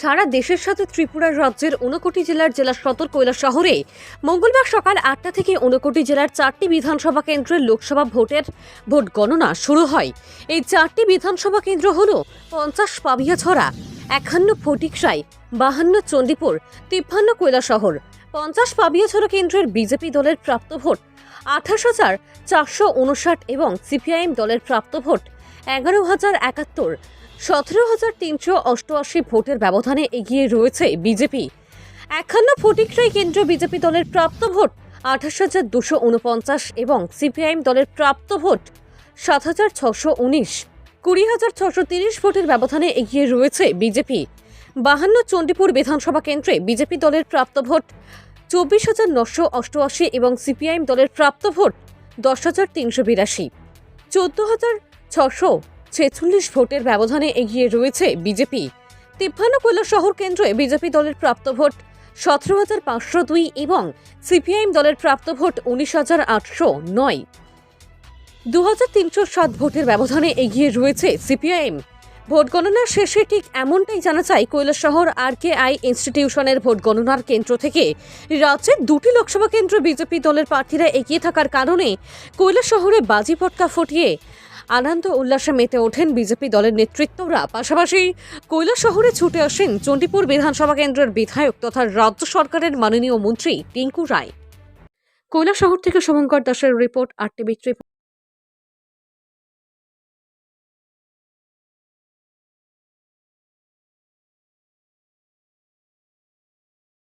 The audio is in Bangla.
সারা দেশের সাথে ত্রিপুরা রাজ্যের ঊনকোটি জেলার জেলা সদর কৈলা শহরে মঙ্গলবার সকাল আটটা থেকে ঊনকোটি জেলার চারটি বিধানসভা কেন্দ্রের লোকসভা ভোটের ভোট গণনা শুরু হয়। এই চারটি বিধানসভা কেন্দ্র হল পঞ্চাশ পাবিয়াছড়া, একান্ন ফটিকসাই বাহান্ন চণ্ডীপুর, তিপ্পান্ন শহর। পঞ্চাশ পাবিয়াছড়া কেন্দ্রের বিজেপি দলের প্রাপ্ত ভোট আঠাশ হাজার চারশো উনষাট এবং সিপিআইএম দলের প্রাপ্ত ভোট এগারো হাজার একাত্তর। সতেরো হাজার তিনশো অষ্টআশি ভোটের ব্যবধানে এগিয়ে রয়েছে বিজেপি। একান্ন ফটিকরাই কেন্দ্র বিজেপি দলের প্রাপ্ত ভোট, আঠাশ হাজার দুশো উনপঞ্চাশ এবং সিপিআইএম দলের প্রাপ্ত ভোট, সাত হাজার ছশো উনিশ। কুড়ি হাজার ছশো তিরিশ ভোটের ব্যবধানে এগিয়ে রয়েছে বিজেপি। বাহান্ন চণ্ডীপুর বিধানসভা কেন্দ্রে বিজেপি দলের প্রাপ্ত ভোট, চব্বিশ হাজার নশো অষ্টআশি এবং সিপিআইএম দলের প্রাপ্ত ভোট, দশ হাজার তিনশো বিরাশি। চোদ্দ হাজার ছশো ছেচল্লিশ ভোটের ব্যবধানে এগিয়ে রয়েছে বিজেপি। তিপ্পান্ন কৈলা শহর কেন্দ্রে বিজেপি দলের প্রাপ্ত ভোট সতেরো হাজার পাঁচশো দুই এবং সিপিআইএম দলের প্রাপ্ত ভোট উনিশ হাজার আটশো নয়। দু হাজার তিনশো সাত ভোটের ব্যবধানে এগিয়ে রয়েছে সিপিআইএম। ভোট গণনার শেষে ঠিক এমনটাই জানা যায় কৈলাসহর আর কে আই ইনস্টিটিউশনের ভোট গণনার কেন্দ্র থেকে। রাজ্যের দুটি লোকসভা কেন্দ্র বিজেপি দলের প্রার্থীরা এগিয়ে থাকার কারণে কৈলাসহরে বাজি পটকা ফুটিয়ে আনন্দ উল্লাসে মেতে ওঠেন বিজেপি দলের নেতৃত্বরা। পাশাপাশি কৈলা শহরে ছুটে আসেন চণ্ডীপুর বিধানসভা কেন্দ্রের বিধায়ক তথা রাজ্য সরকারের মাননীয় মন্ত্রী টিঙ্কু রায়। কৈলা শহর থেকে শুভঙ্কর দাসের রিপোর্ট, আর টিভি